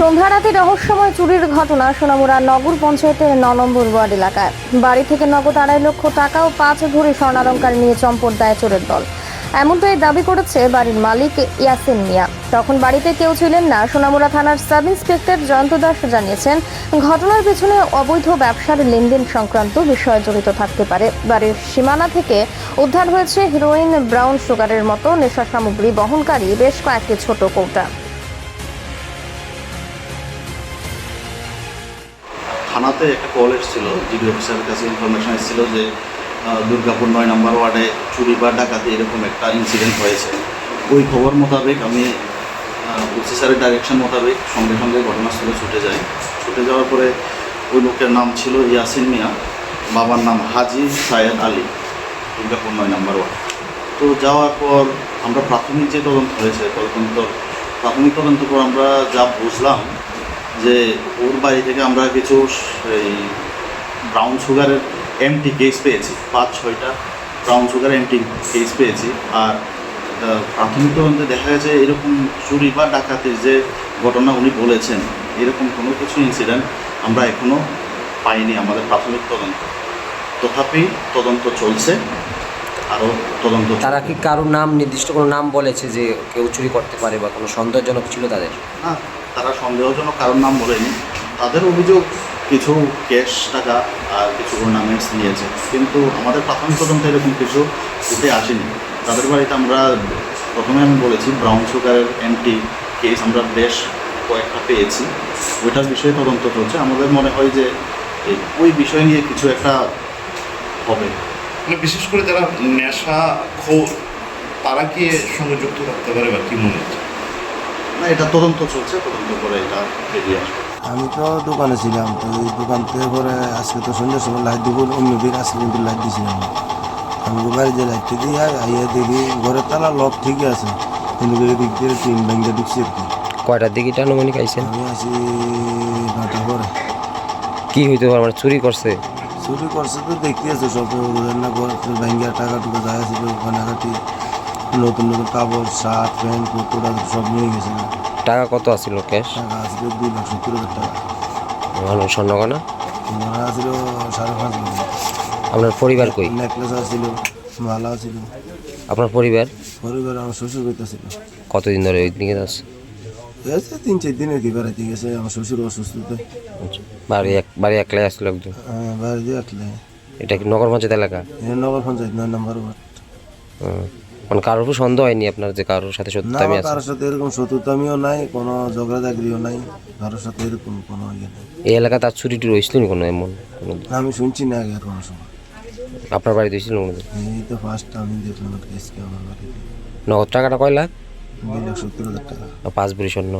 সন্ধ্যা রাতে রহস্যময় চুরির ঘটনা সোনামুড়া নগর পঞ্চায়েতের ন নম্বর ওয়ার্ড এলাকায়। বাড়ি থেকে নগদ আড়াই লক্ষ টাকা ও পাঁচ ভরি স্বর্ণালঙ্কার নিয়ে চম্পট দেয় চোরের দল। এমনটাই দাবি করেছে বাড়ির মালিক ইয়াসিন মিয়া। তখন বাড়িতে কেউ ছিলেন না, সোনামুড়া থানার সাব ইন্সপেক্টর জয়ন্ত দাস জানিয়েছেন, ঘটনার পেছনে অবৈধ ব্যবসার লেনদেন সংক্রান্ত বিষয় জড়িত থাকতে পারে। বাড়ির সীমানা থেকে উদ্ধার হয়েছে হিরোইন ব্রাউন সুগারের মতো নেশা সামগ্রী বহনকারী বেশ কয়েকটি ছোট কৌটা। থানাতে একটা কল এসেছিল জিডি অফিসারের কাছে ইনফরমেশন এসেছিল যে দুর্গাপুর নয় নম্বর ওয়ার্ডে চুরি বা ডাকাতি এরকম একটা ইনসিডেন্ট হয়েছে। ওই খবর মোতাবেক আমি ওসি স্যারের ডাইরেকশন মোতাবেক সঙ্গে সঙ্গে ঘটনাস্থলে ছুটে যাই। ছুটে যাওয়ার পরে ওই লোকের নাম ছিল ইয়াসিন মিয়া, বাবার নাম হাজি সায়েদ আলী, দুর্গাপুর নয় নম্বর ওয়ার্ড। তো যাওয়ার পর আমরা প্রাথমিক যে তদন্ত হয়েছে, তদন্ত প্রাথমিক তদন্ত পর আমরা যা বুঝলাম যে ওর বাড়ি থেকে আমরা কিছু, এই ব্রাউন সুগারের এমটি কেস পেয়েছি, পাঁচ, ছয়টা ব্রাউন সুগার এমটি কেস পেয়েছি। আর প্রাথমিক তদন্তে দেখা গেছে এরকম চুরি বা ডাকাতির যে ঘটনা উনি বলেছেন, এরকম কোনো কিছু ইনসিডেন্ট আমরা এখনও পাইনি আমাদের প্রাথমিক তদন্ত। তথাপি তদন্ত চলছে। আরও তদন্ত তারা কি কারোর নাম নির্দিষ্ট কোনো নাম বলেছে যে কেউ চুরি করতে পারে বা কোনো সন্দেহজনক ছিল তাদের? না তারা সন্দেহজনক কারোর নাম বলেনি। তাদের অভিযোগ কিছু ক্যাশ টাকা আর কিছু অর্নামেন্টস নিয়েছে। কিন্তু আমাদের প্রাথমিক তদন্তে এরকম কিছু উঠে আসেনি। তাদের বাড়িতে আমরা প্রথমে আমি বলেছি ব্রাউন সুগারের এন্টি কেস আমরা বেশ কয়েকটা পেয়েছি। ওইটার বিষয়ে তদন্ত চলছে। আমাদের মনে হয় যে এই- ওই বিষয় নিয়ে কিছু একটা হবে। বিশেষ করে যারা নেশা খোর তারা কি এর সঙ্গে যুক্ত থাকতে পারে বা কি মনে হচ্ছে? না এটা তদন্ত চলছে তদন্ত করে এটা বেরিয়ে আসবে। আমি তো দোকানে ছিলাম তো এই দোকান থেকে পরে আজকে তো সন্ধ্যার সময় লাইট দিব অন্য দিন আজকে কিন্তু লাইট দিছিলাম। না। আমি বাড়িতে লাইটটা দিয়ে আইয়া দেখি ঘরের তালা লক ঠিকই আছে। কিন্তু এদিক দিয়ে তিন ব্যাংকে ঢুকছি আর কি। কয়টার দিকে এটা আনুমানিক আইছেন আমি আছি নটা পরে। কি হইতে পারে? মানে চুরি করছে? চুরি করছে তো দেখতে আছে সব রান্না ঘর ব্যাংকের টাকা টুকা যা ছিল কানাকাটি নতুন নতুন কাপড় শার্ট প্যান্ট কুর্তা সব নিয়ে গেছে টাকা কত আছিল ক্যাশ? টাকা আসছিল দুই লাখ সত্তর হাজার টাকা। ভালো স্বর্ণগনা মনে আসছিল সাড়ে পাঁচ লাখ আপনার পরিবার কই? নেকলেস আছিল মালা ছিল আপনার পরিবার? পরিবার আমার শ্বশুর হইতেছিল কতদিন ধরে ওই দিকে আছে? গেছে তিন চার দিনের কি বেড়াইতে গেছে আমার শ্বশুর অসুস্থতে। বাড়ি এক বাড়ি একলাই আসছিল একদম বাইরে দিয়ে আসলে এটা কি নগর পঞ্চায়েত এলাকা এটা নগর পঞ্চায়েত নয় নম্বর ওয়ার্ড। মানে কারোর উপর সন্দেহ হয়নি আপনার যে কারোর সাথে আমার আছে কারোর সাথে এরকম শত্রুতামিও নাই কোনো ঝগড়া চাকরিও নাই কারোর সাথে এরকম কোনো ইয়ে নেই এই এলাকা তার চুরি টুরি হয়েছিল কোনো এমন আমি শুনছি না আগে আর কোনো সময় আপনার বাড়িতে হয়েছিল কোনো এই তো ফার্স্ট আমি দেখলাম আর কেসকে আমার বাড়িতে নগদ টাকাটা কয় লাখ দুই লাখ সত্তর হাজার টাকা পাঁচ ভরি স্বর্ণ।